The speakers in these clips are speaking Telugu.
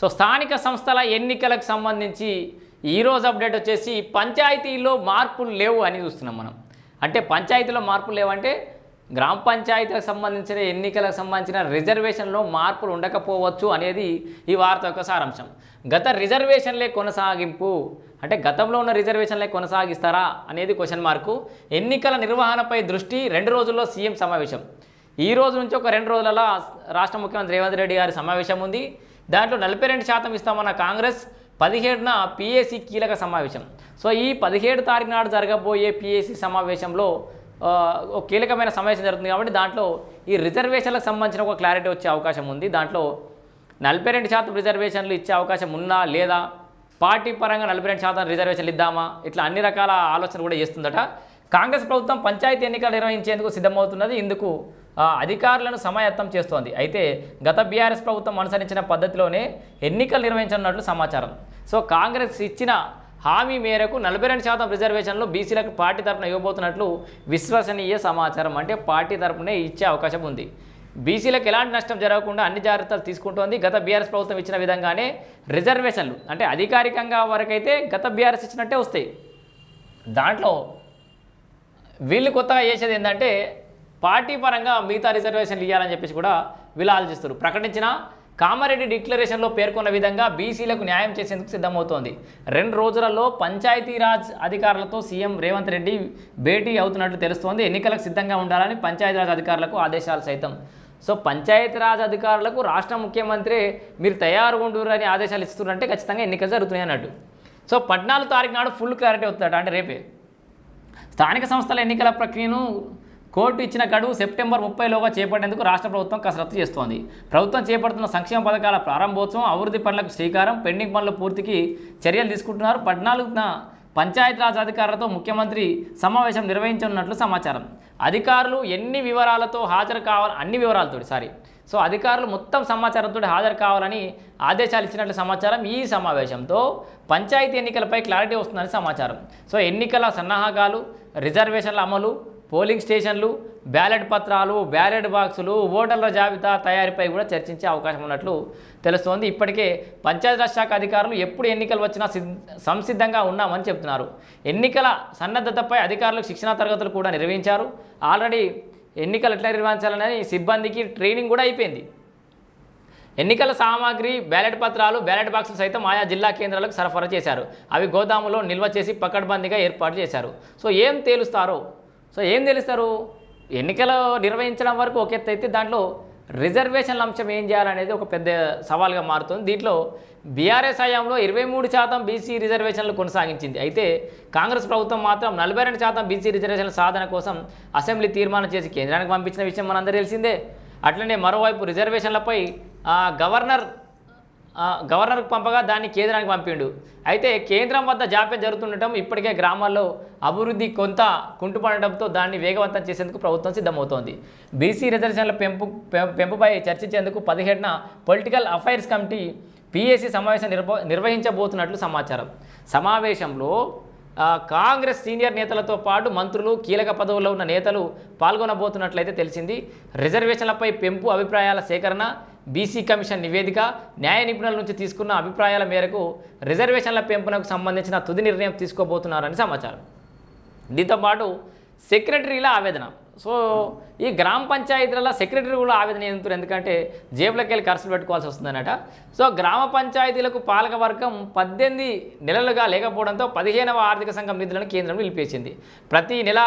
సో స్థానిక సంస్థల ఎన్నికలకు సంబంధించి ఈరోజు అప్డేట్ వచ్చేసి పంచాయతీలో మార్పులు లేవు అని చూస్తున్నాం మనం. అంటే పంచాయతీలో మార్పులు లేవంటే గ్రామ పంచాయతీలకు సంబంధించిన ఎన్నికలకు సంబంధించిన రిజర్వేషన్లో మార్పులు ఉండకపోవచ్చు అనేది ఈ వార్త యొక్క సారాంశం. గత రిజర్వేషన్లే కొనసాగింపు అంటే గతంలో ఉన్న రిజర్వేషన్లే కొనసాగిస్తారా అనేది క్వశ్చన్ మార్కు. ఎన్నికల నిర్వహణపై దృష్టి రెండు రోజుల్లో సీఎం సమావేశం. ఈ రోజు నుంచి ఒక రెండు రోజులలో రాష్ట్ర ముఖ్యమంత్రి రేవంత్ రెడ్డి గారి సమావేశం ఉంది. దాంట్లో నలభై రెండు శాతం ఇస్తామన్న కాంగ్రెస్ పదిహేడున పిఏసీ కీలక సమావేశం. సో ఈ పదిహేడు తారీఖు నాడు జరగబోయే పిఏసీ సమావేశంలో ఒక కీలకమైన సమావేశం జరుగుతుంది కాబట్టి దాంట్లో ఈ రిజర్వేషన్లకు సంబంధించిన ఒక క్లారిటీ వచ్చే అవకాశం ఉంది. దాంట్లో నలభై రెండు శాతం రిజర్వేషన్లు ఇచ్చే అవకాశం ఉందా లేదా? పార్టీ పరంగా నలభై రెండు శాతం రిజర్వేషన్లు ఇద్దామా? ఇట్లా అన్ని రకాల ఆలోచన కూడా చేస్తుందట. కాంగ్రెస్ ప్రభుత్వం పంచాయతీ ఎన్నికలు నిర్వహించేందుకు సిద్ధమవుతున్నది. ఇందుకు ఆ, అధికారులను సమాయత్తం చేస్తోంది. అయితే గత బీఆర్ఎస్ ప్రభుత్వం అనుసరించిన పద్ధతిలోనే ఎన్నికలు నిర్వహించనున్నట్లు సమాచారం. సో కాంగ్రెస్ ఇచ్చిన హామీ మేరకు నలభై రెండు శాతం రిజర్వేషన్లు బీసీలకు పార్టీ తరఫున ఇవ్వబోతున్నట్లు విశ్వసనీయ సమాచారం. అంటే పార్టీ తరఫునే ఇచ్చే అవకాశం ఉంది. బీసీలకు ఎలాంటి నష్టం జరగకుండా అన్ని జాగ్రత్తలు తీసుకుంటోంది. గత బీఆర్ఎస్ ప్రభుత్వం ఇచ్చిన విధంగానే రిజర్వేషన్లు అంటే అధికారికంగా వరకైతే గత బీఆర్ఎస్ ఇచ్చినట్టే వస్తాయి. దాంట్లో వీళ్ళు కొత్తగా చేసేది ఏంటంటే పార్టీ పరంగా మిగతా రిజర్వేషన్లు ఇవ్వాలని చెప్పేసి కూడా వీళ్ళు ఆలోచిస్తారు ప్రకటించిన కామారెడ్డి డిక్లరేషన్లో పేర్కొన్న విధంగా బీసీలకు న్యాయం చేసేందుకు సిద్ధమవుతోంది. రెండు రోజులలో పంచాయతీరాజ్ అధికారులతో సీఎం రేవంత్ రెడ్డి భేటీ అవుతున్నట్లు తెలుస్తోంది. ఎన్నికలకు సిద్ధంగా ఉండాలని పంచాయతీరాజ్ అధికారులకు ఆదేశాలు సైతం. సో పంచాయతీరాజ్ అధికారులకు రాష్ట్ర ముఖ్యమంత్రి మీరు తయారు ఉండురు అని ఆదేశాలు ఇస్తున్నారంటే ఖచ్చితంగా ఎన్నికలు జరుగుతున్నాయి అన్నట్టు. సో పద్నాలుగు తారీఖు నాడు ఫుల్ క్లారిటీ వస్తుందట అంటే రేపే. స్థానిక సంస్థల ఎన్నికల ప్రక్రియను కోర్టు ఇచ్చిన గడువు సెప్టెంబర్ ముప్పైలోగా చేపట్టేందుకు రాష్ట్ర ప్రభుత్వం కసరత్తు చేస్తోంది. ప్రభుత్వం చేపడుతున్న సంక్షేమ పథకాల ప్రారంభోత్సవం అభివృద్ధి పనులకు శ్రీకారం పెండింగ్ పనుల పూర్తికి చర్యలు తీసుకుంటున్నారు. పద్నాలుగున పంచాయతీరాజ్ అధికారులతో ముఖ్యమంత్రి సమావేశం నిర్వహించనున్నట్లు సమాచారం. అధికారులు ఎన్ని వివరాలతో హాజరు కావాలి అన్ని వివరాలతో సారీ. సో అధికారులు మొత్తం సమాచారంతో హాజరు కావాలని ఆదేశాలు ఇచ్చినట్లు సమాచారం ఈ సమావేశంతో పంచాయతీ ఎన్నికలపై క్లారిటీ వస్తుందని సమాచారం. సో ఎన్నికల సన్నాహకాలు రిజర్వేషన్ల అమలు పోలింగ్ స్టేషన్లు బ్యాలెట్ పత్రాలు బ్యాలెట్ బాక్సులు ఓటర్ల జాబితా తయారీపై కూడా చర్చించే అవకాశం ఉన్నట్లు తెలుస్తోంది. ఇప్పటికే పంచాయతీరాజ్ శాఖ అధికారులు ఎప్పుడు ఎన్నికలు వచ్చినా సిద్ సంసిద్ధంగా ఉన్నామని చెబుతున్నారు ఎన్నికల సన్నద్ధతపై అధికారులకు శిక్షణా తరగతులు కూడా నిర్వహించారు. ఆల్రెడీ ఎన్నికలు ఎట్లా నిర్వహించాలని సిబ్బందికి ట్రైనింగ్ కూడా అయిపోయింది. ఎన్నికల సామాగ్రి బ్యాలెట్ పత్రాలు బ్యాలెట్ బాక్సులు సైతం ఆయా జిల్లా కేంద్రాలకు సరఫరా చేశారు. అవి గోదాములో నిల్వ చేసి పకడ్బందీగా ఏర్పాటు చేశారు. సో ఏం తేలుస్తారో? సో ఏం తెలుస్తారు? ఎన్నికలు నిర్వహించడం వరకు ఒక ఎత్తు అయితే దాంట్లో రిజర్వేషన్ల అంశం ఏం చేయాలనేది ఒక పెద్ద సవాల్గా మారుతుంది. దీంట్లో బీఆర్ఎస్ హయాంలో ఇరవై మూడు శాతం బీసీ రిజర్వేషన్లు కొనసాగించింది. అయితే కాంగ్రెస్ ప్రభుత్వం మాత్రం నలభై రెండు శాతం బీసీ రిజర్వేషన్ల సాధన కోసం అసెంబ్లీ తీర్మానం చేసి కేంద్రానికి పంపించిన విషయం మనందరూ తెలిసిందే. అట్లనే మరోవైపు రిజర్వేషన్లపై గవర్నర్ గవర్నర్కు పంపగా దాన్ని కేంద్రానికి పంపిండు. అయితే కేంద్రం వద్ద జాప్యం జరుగుతుండటం ఇప్పటికే గ్రామాల్లో అభివృద్ధి కొంత కుంటుపడటంతో దాన్ని వేగవంతం చేసేందుకు ప్రభుత్వం సిద్ధమవుతోంది. బీసీ రిజర్వేషన్ల పెంపు పెం- పెంపుపై చర్చించేందుకు పదిహేడున పొలిటికల్ అఫైర్స్ కమిటీ పీఏసీ సమావేశం నిర్వ నిర్వహించబోతున్నట్లు సమాచారం. సమావేశంలో కాంగ్రెస్ సీనియర్ నేతలతో పాటు మంత్రులు కీలక పదవుల్లో ఉన్న నేతలు పాల్గొనబోతున్నట్లయితే తెలిసింది. రిజర్వేషన్లపై పెంపు అభిప్రాయాల సేకరణ బీసీ కమిషన్ నివేదిక న్యాయ నిపుణుల నుంచి తీసుకున్న అభిప్రాయాల మేరకు రిజర్వేషన్ల పెంపునకు సంబంధించిన తుది నిర్ణయం తీసుకోబోతున్నారని సమాచారం. దీంతోపాటు సెక్రటరీల ఆవేదన. సో ఈ గ్రామ పంచాయతీల సెక్రటరీ కూడా ఆవేదన ఎందుకు ఎందుకంటే జేబులకి వెళ్ళి ఖర్చులు పెట్టుకోవాల్సి వస్తుందన్నట. సో గ్రామ పంచాయతీలకు పాలక వర్గం పద్దెనిమిది నెలలుగా లేకపోవడంతో పదిహేనవ ఆర్థిక సంఘం నిధులను కేంద్రం నిలిపేసింది ప్రతి నెల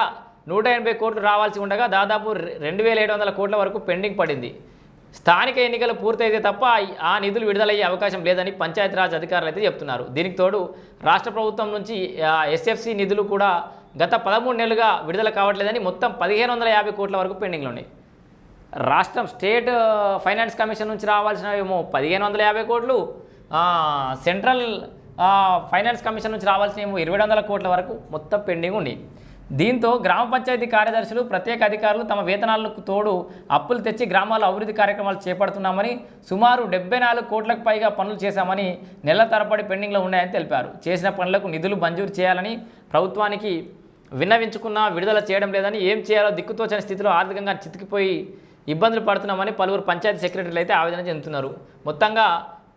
నూట ఎనభై కోట్లు రావాల్సి ఉండగా దాదాపు రెండు వేల ఏడు వందల కోట్ల వరకు పెండింగ్ పడింది. స్థానిక ఎన్నికలు పూర్తయితే తప్ప ఆ నిధులు విడుదలయ్యే అవకాశం లేదని పంచాయతీరాజ్ అధికారులు అయితే చెప్తున్నారు. దీనికి తోడు రాష్ట్ర ప్రభుత్వం నుంచి ఎస్ఎఫ్సి నిధులు కూడా గత పదమూడు నెలలుగా విడుదల కావట్లేదని మొత్తం పదిహేను వందల యాభై కోట్ల వరకు పెండింగ్లు ఉన్నాయి. రాష్ట్రం స్టేట్ ఫైనాన్స్ కమిషన్ నుంచి రావాల్సినవేమో పదిహేను వందల యాభై కోట్లు సెంట్రల్ ఫైనాన్స్ కమిషన్ నుంచి రావాల్సిన ఏమో ఇరవై వందల కోట్ల వరకు మొత్తం పెండింగ్ ఉంది. దీంతో గ్రామ పంచాయతీ కార్యదర్శులు ప్రత్యేక అధికారులు తమ వేతనాలకు తోడు అప్పులు తెచ్చి గ్రామాల అభివృద్ధి కార్యక్రమాలు చేపడుతున్నామని సుమారు డెబ్బై నాలుగు కోట్లకు పైగా పనులు చేశామని నెల తరబడి పెండింగ్లో ఉన్నాయని తెలిపారు. చేసిన పనులకు నిధులు మంజూరు చేయాలని ప్రభుత్వానికి విన్నవించుకున్నా విడుదల చేయడం లేదని ఏం చేయాలో దిక్కుతోచని స్థితిలో ఆర్థికంగా చితికిపోయి ఇబ్బందులు పడుతున్నామని పలువురు పంచాయతీ సెక్రటరీలు అయితే ఆవేదన చెందుతున్నారు. మొత్తంగా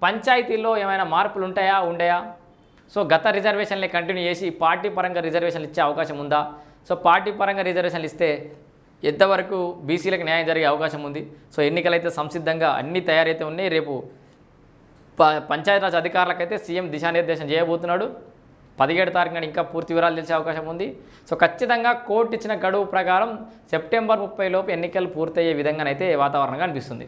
పంచాయతీల్లో ఏమైనా మార్పులు ఉంటాయా ఉండయా? సో గత రిజర్వేషన్లే కంటిన్యూ చేసి పార్టీ పరంగా రిజర్వేషన్లు ఇచ్చే అవకాశం ఉందా? సో పార్టీ పరంగా రిజర్వేషన్లు ఇస్తే ఎంతవరకు బీసీలకు న్యాయం జరిగే అవకాశం ఉంది? సో ఎన్నికలైతే సంసిద్ధంగా అన్ని తయారైతే ఉన్నాయి రేపు ప పంచాయతీరాజ్ అధికారులకైతే సీఎం దిశానిర్దేశం చేయబోతున్నాడు. పదిహేడు తారీఖున ఇంకా పూర్తి వివరాలు తెలిసే అవకాశం ఉంది. సో ఖచ్చితంగా కోర్టు ఇచ్చిన గడువు ప్రకారం సెప్టెంబర్ ముప్పై లోపు ఎన్నికలు పూర్తయ్యే విధంగానైతే వాతావరణంగా అనిపిస్తుంది.